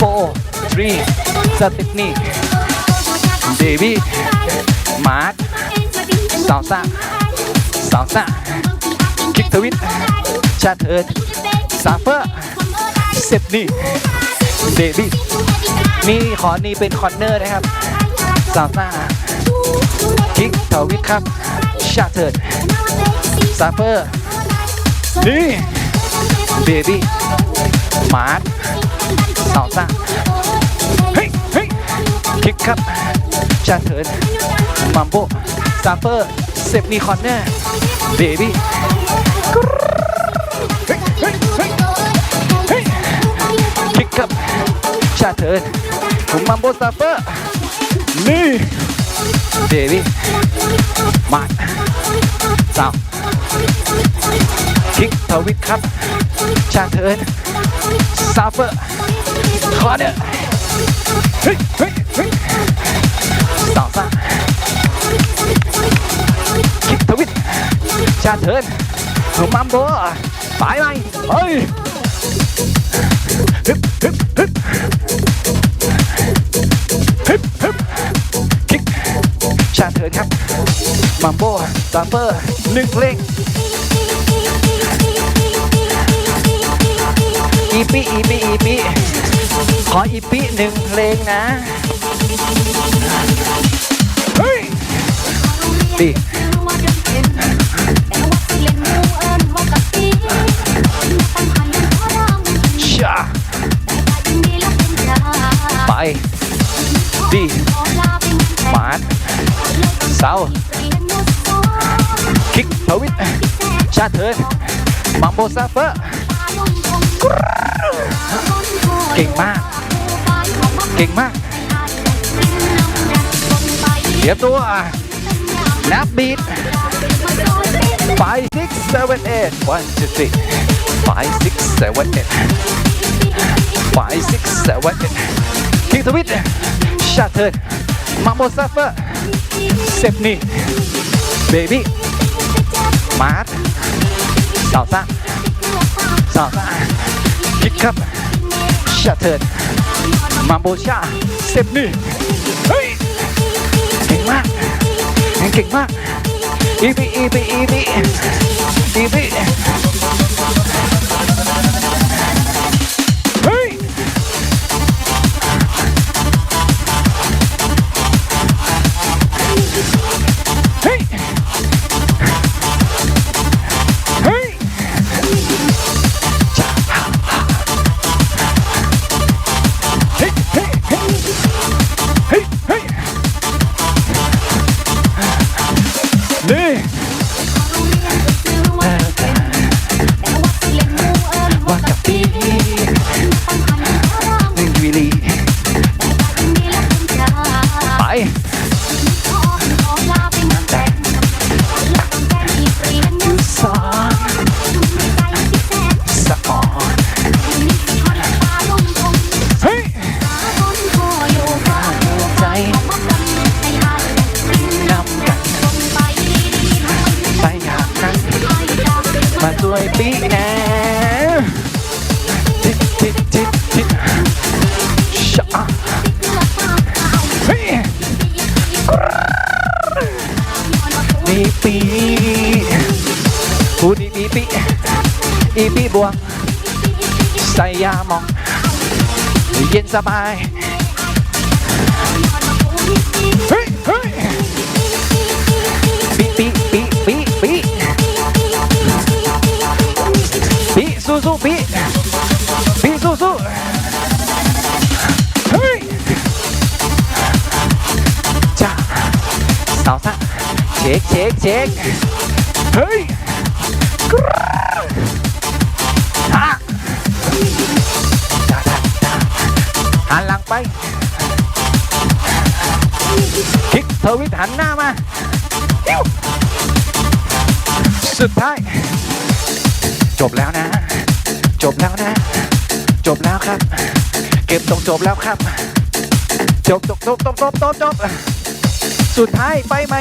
four three สติปนี่เดวี่มาร์คซาวซ่าซาวซ่าคิกทวิตชาเทิร์นซาเฟอร์เซฟนี่เดวี่นี่ขอนี่เป็นคอนเนอร์นะครับซาวซ่าคิกทวิตครับ ชาเทิร์นซาเฟอร์ นี่ เบบี้ มาร์ค คซาวซ่าเฮ้ยเฮ้ยคิกครับชาเทิร์นมัมโบซาเฟอร์เซฟนีคอนเนอร์เบบี้เฮ้ยเฮ้ยเฮ้ยเฮ้ยคิกครับชาเทิร์นมัมโบซาเฟอร์นี่เบบี้มาร์คซาวคิกทวิตครับ ชาเทิร์นซาเฟอร์ คอเนอร์เฮ้ยเฮ้ยเฮ้ยสาวซ่าคิกทวิตชาเทินมัมโบไปไหมเฮ้ยฮึบฮึบฮึบฮึบฮึบคิกชาเทิร์นครับมัมโบซาเฟอร์หนึ่งเล่งอีปีอีปีอีปี ขออีปีหนึ่งเพลงนะเฮ้ยดีชาไปดีมาร์ทเสาคิกทวิตชาเทิร์นมัมโบซาเฟอร์ เก่งมาก เก่งมากเดี๋ยวตัว นับบีท five six seven eight one two three five six seven eight five six seven eight คิงทวิตชาเทิร์นมาโมซัฟเฟอร์เซฟนี่เบบี้มาร์ทสาวซ่าสาวซ่าคิกครับ ชาเทิร์นมาโบชาเซฟนี่เฮ้ยเก่งมากเก่งมากอีบีอีบีอีบีอีบี วยปีนะทิศทิศทิศทิศชะเฮ้ยนี่ปีพูดอีปีปีอีปีบวงใส่ยามอง เย็นสบายเฮ้ย สู้สู้ปีปีสู้สู้เฮ้ยจ้าสาวซ่าเช็คเช็คเช็คเฮ้ยกราวอะหันหลังไปคลิกทวิตหันหน้ามา สุดท้าย จบแล้วนะ จบแล้วนะ จบแล้วครับ เก็บตรงจบแล้วครับ จบจบจบจบจบจบจบสุดท้ายไปไหม